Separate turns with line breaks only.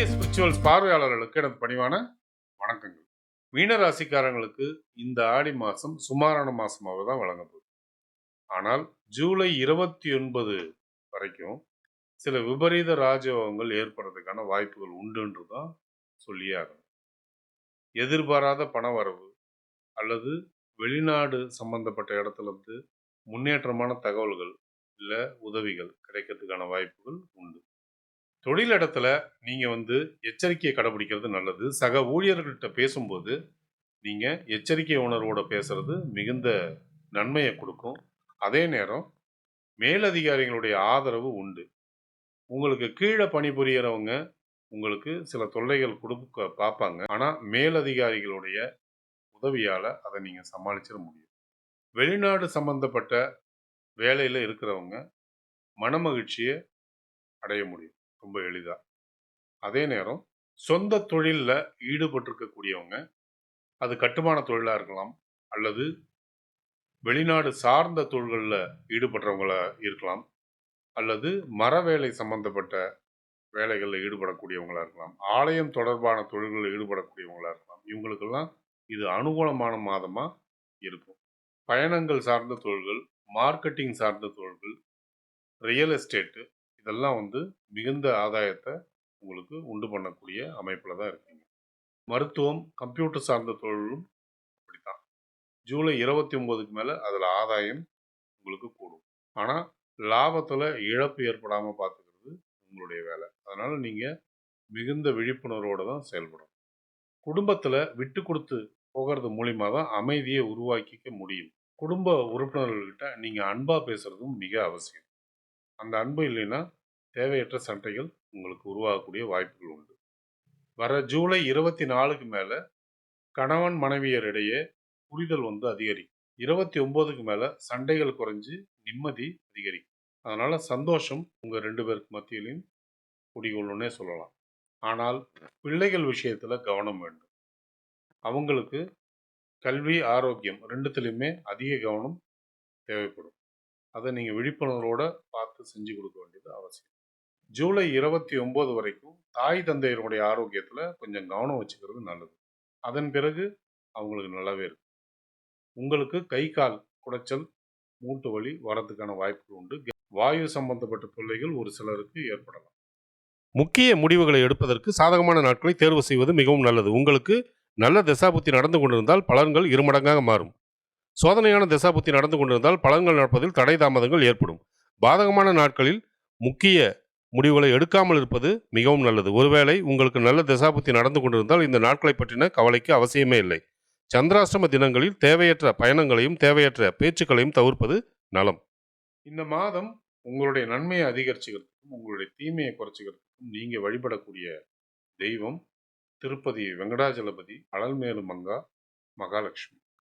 VK spirituals பார்வையாளர்களுக்கு எனது பணிவான வணக்கங்கள். மீன ராசிக்காரங்களுக்கு இந்த ஆடி மாதம் சுமாரான மாதமாக தான் வழங்கப்படும் ஆனால் ஜூலை இருபத்தி ஒன்பது வரைக்கும் சில விபரீத ராஜயோகங்கள் ஏற்படுறதுக்கான வாய்ப்புகள் உண்டுன்று தான் சொல்லியே ஆகணும். எதிர்பாராத பண வரவு அல்லது வெளிநாடு சம்பந்தப்பட்ட இடத்துல இருந்து முன்னேற்றமான தகவல்கள் இல்லை உதவிகள் கிடைக்கிறதுக்கான வாய்ப்புகள் உண்டு. தொழிலிடத்துல நீங்கள் வந்து எச்சரிக்கையை கடைபிடிக்கிறது நல்லது. சக ஊழியர்கள்ட்ட பேசும்போது நீங்கள் எச்சரிக்கை உணர்வோடு பேசுறது மிகுந்த நன்மையை கொடுக்கும். அதே நேரம் மேலதிகாரிகளுடைய ஆதரவு உண்டு. உங்களுக்கு கீழே பணிபுரியறவங்க உங்களுக்கு சில தொல்லைகள் கொடுக்க பார்ப்பாங்க. ஆனால் மேலதிகாரிகளுடைய உதவியால் அதை நீங்கள் சமாளிச்சிட முடியும். வெளிநாடு சம்பந்தப்பட்ட வேலையில் இருக்கிறவங்க மனமகிழ்ச்சியை அடைய முடியும். ரொம்ப எளிதாக அதே நேரம் சொந்த தொழிலில் ஈடுபட்டிருக்கக்கூடியவங்க அது கட்டுமான தொழிலாக இருக்கலாம் அல்லது வெளிநாடு சார்ந்த தொழில்களில் ஈடுபடுறவங்களா இருக்கலாம் அல்லது மர வேலை சம்பந்தப்பட்ட வேலைகளில் ஈடுபடக்கூடியவங்களாக இருக்கலாம் ஆலயம் தொடர்பான தொழில்களில் ஈடுபடக்கூடியவங்களாக இருக்கலாம் இவங்களுக்கெல்லாம் இது அனுகூலமான மாதமாக இருக்கும். பயணங்கள் சார்ந்த தொழில்கள் மார்க்கெட்டிங் சார்ந்த தொழில்கள் ரியல் எஸ்டேட்டு இதெல்லாம் வந்து மிகுந்த ஆதாயத்தை உங்களுக்கு உண்டு பண்ணக்கூடிய அமைப்பில் தான் இருக்கீங்க. மருத்துவம் கம்ப்யூட்டர் சார்ந்த தொழிலும் அப்படித்தான். ஜூலை இருபத்தி ஒம்போதுக்கு மேலே அதில் ஆதாயம் உங்களுக்கு கூடும். ஆனால் லாபத்தில் இழப்பு ஏற்படாமல் பார்த்துக்கிறது உங்களுடைய வேலை. அதனால் நீங்கள் மிகுந்த விழிப்புணர்வோடு தான் செயல்படும் குடும்பத்தில் விட்டு கொடுத்து போகிறது மூலிமா தான் அமைதியை உருவாக்கிக்க முடியும். குடும்ப உறுப்பினர்கள்கிட்ட நீங்கள் அன்பாக பேசுகிறதும் மிக அவசியம். அந்த அன்பு இல்லைன்னா தேவையற்ற சண்டைகள் உங்களுக்கு உருவாகக்கூடிய வாய்ப்புகள் உண்டு. வர ஜூலை இருபத்தி நாலுக்கு மேலே கணவன் மனைவியரிடையே புரிதல் வந்து அதிகரிக்கும். இருபத்தி ஒம்போதுக்கு மேலே சண்டைகள் குறைஞ்சி நிம்மதி அதிகரிக்கும். அதனால் சந்தோஷம் உங்கள் ரெண்டு பேருக்கு மத்தியிலையும் குடிகொள்ளுன்னே சொல்லலாம். ஆனால் பிள்ளைகள் விஷயத்தில் கவனம் வேண்டும். அவங்களுக்கு கல்வி ஆரோக்கியம் ரெண்டுத்துலேயுமே அதிக கவனம் தேவைப்படும். அதை நீங்கள் விழிப்புணர்வோடு பார்த்து செஞ்சு கொடுக்க வேண்டியது அவசியம். ஜூலை இருபத்தி ஒம்பது வரைக்கும் தாய் தந்தையருடைய ஆரோக்கியத்தில் கொஞ்சம் கவனம் வச்சுக்கிறது நல்லது. அதன் பிறகு அவங்களுக்கு நல்லாவே இருக்கும். உங்களுக்கு கை கால் குடைச்சல் மூட்டு வலி வரதுக்கான வாய்ப்புகள் உண்டு. வாயு சம்பந்தப்பட்ட தொல்லைகள் ஒரு சிலருக்கு ஏற்படலாம்.
முக்கிய முடிவுகளை எடுப்பதற்கு சாதகமான நாட்களை தேர்வு செய்வது மிகவும் நல்லது. உங்களுக்கு நல்ல திசாபுத்தி நடந்து கொண்டிருந்தால் பலன்கள் இருமடங்காக மாறும். சோதனையான திசாபுத்தி நடந்து கொண்டிருந்தால் பலன்கள் நடப்பதில் தடை தாமதங்கள் ஏற்படும். பாதகமான நாட்களில் முக்கிய முடிவுகளை எடுக்காமல் இருப்பது மிகவும் நல்லது. ஒருவேளை உங்களுக்கு நல்ல திசாபுத்தி நடந்து கொண்டிருந்தால் இந்த நாட்களை பற்றின கவலைக்கு அவசியமே இல்லை. சந்திராஷ்டம தினங்களில் தேவையற்ற பயணங்களையும் தேவையற்ற பேச்சுக்களையும் தவிர்ப்பது நலம்.
இந்த மாதம் உங்களுடைய நன்மையை அதிகரிச்சுக்கிறதுக்கும் உங்களுடைய தீமையை குறைச்சிக்கிறதுக்கும் நீங்கள் வழிபடக்கூடிய தெய்வம் திருப்பதி வெங்கடாஜலபதி அழல்மேலு மங்கா மகாலட்சுமி.